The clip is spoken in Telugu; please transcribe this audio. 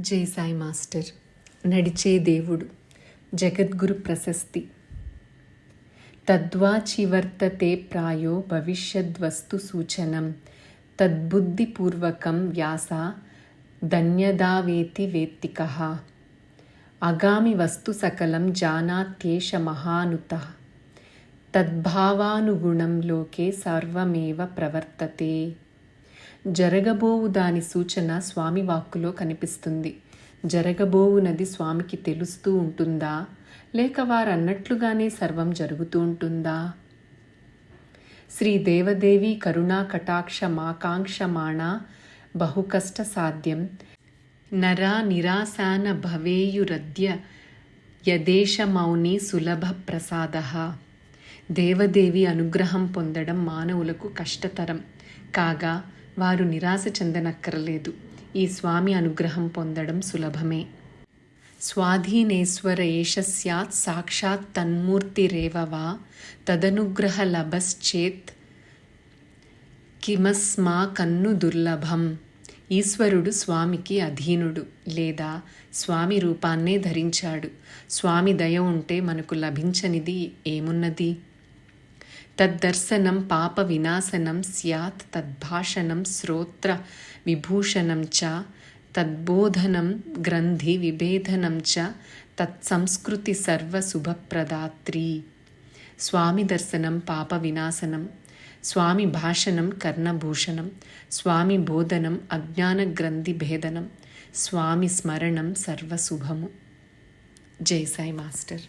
జై సాయి మాస్టర్ నడిచే దేవుడు జగద్గురు ప్రశస్తి. తద్వాచివర్తతే ప్రాయో భవిష్యద్వస్తు సూచనం తద్బుద్ధిపూర్వకం వ్యాస ధన్యదావేతి వేత్తిక. అగామి వస్తు సకలం జానాత్యేష మహానుత. తద్భావానుగుణం లోకే సర్వమేవ ప్రవర్తతే. జరగబోవు దాని సూచన స్వామి వాక్కులో కనిపిస్తుంది. జరగబోవునది స్వామికి తెలుస్తూ ఉంటుందా? లేక వారు అన్నట్లుగానే సర్వం జరుగుతూ ఉంటుందా? శ్రీ దేవదేవి కరుణా కటాక్ష మాకాంక్షమాణ బహుకష్ట సాధ్యం నరా నిరాశాన భవేయురద్య యదేశమౌని సులభ ప్రసాద. దేవదేవి అనుగ్రహం పొందడం మానవులకు కష్టతరం. కాగా వారు నిరాశ చెందనక్కరలేదు. ఈ స్వామి అనుగ్రహం పొందడం సులభమే. స్వాధీనేశ్వర ఏష స్యాత్ సాక్షాత్ తన్మూర్తిరేవ వా తదనుగ్రహ లభశ్చేత్ కిమస్మా కన్ను దుర్లభం. ఈశ్వరుడు స్వామికి అధీనుడు లేదా స్వామి రూపాన్నే ధరించాడు. స్వామి దయ ఉంటే మనకు లభించనిది ఏమున్నది? తద్దర్శనం పాప వినాశనం స్యాత్ తద్భాషణం శ్రోత్ర విభూషణం చ తద్బోధనం గ్రంథి విభేదనం చ తత్సంస్కృతి సర్వశుభప్రదాత్రి స్వామి దర్శనం పాప వినాశనం స్వామి భాషణం కర్ణభూషణం స్వామి బోధనం అజ్ఞాన గ్రంథి భేదనం స్వామి స్మరణం సర్వశుభము జై సాయి మాస్టర్